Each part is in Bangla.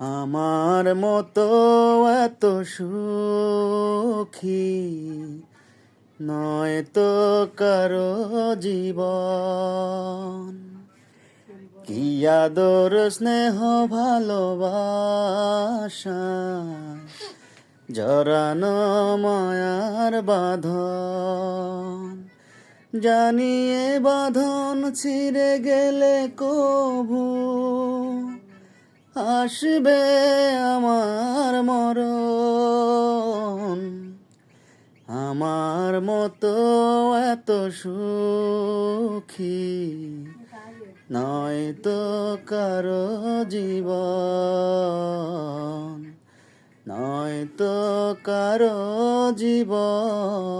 আমার মতো এত সুখী নয় তো কারও জীবন। কি আদর, স্নেহ, ভালোবাসা জরানো মায়ার বাঁধন। জানিয়ে বাঁধন ছিঁড়ে গেলে কভু আসবে আমার মরণ। আমার মতো এত সুখী নয় তো কারও জীবন। নয় তো কারও জীবন।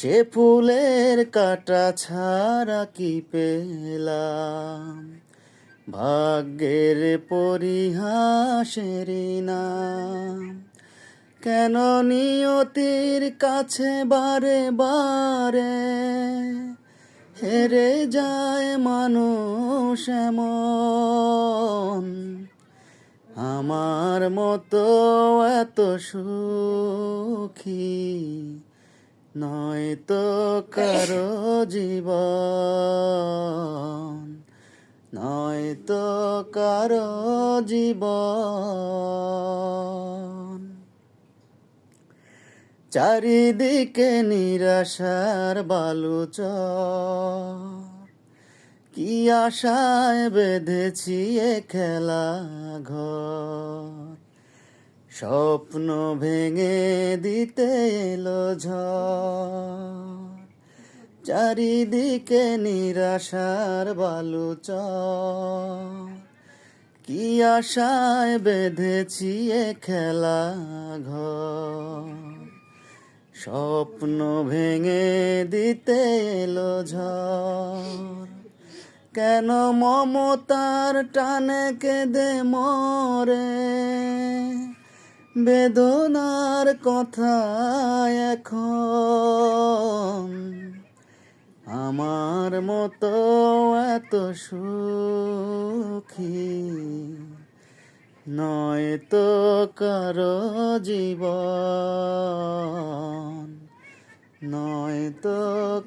সে ফুলের কাটা ছাড়া কি পেলাম? ভাগ্যের পরিহাসেরই নাম। কেন নিয়তির কাছে বারে বারে হেরে যায় মানুষ এমন? আমার মতো এত সুখী নয় তো কারও জীবন, নয় তো কারও জীবন। চারিদিকে নিরাশার বালুচ কি আশায় বেঁধেছি এ খেলা ঘর। স্বপ্ন ভেঙে দিতে এলো ঝড়। চারিদিকে নিরাশার বালুচ কি আশায় বেঁধেছি এ খেলা ঘর। স্বপ্ন ভেঙে দিতে এলো ঝড়। কেন মমতার টানে কেঁদে মরে? বেদনার কথা এখন। আমার মতো এত সুখী নয় তো কারও জীবন। নয় তো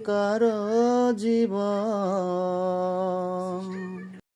কারও জীবন।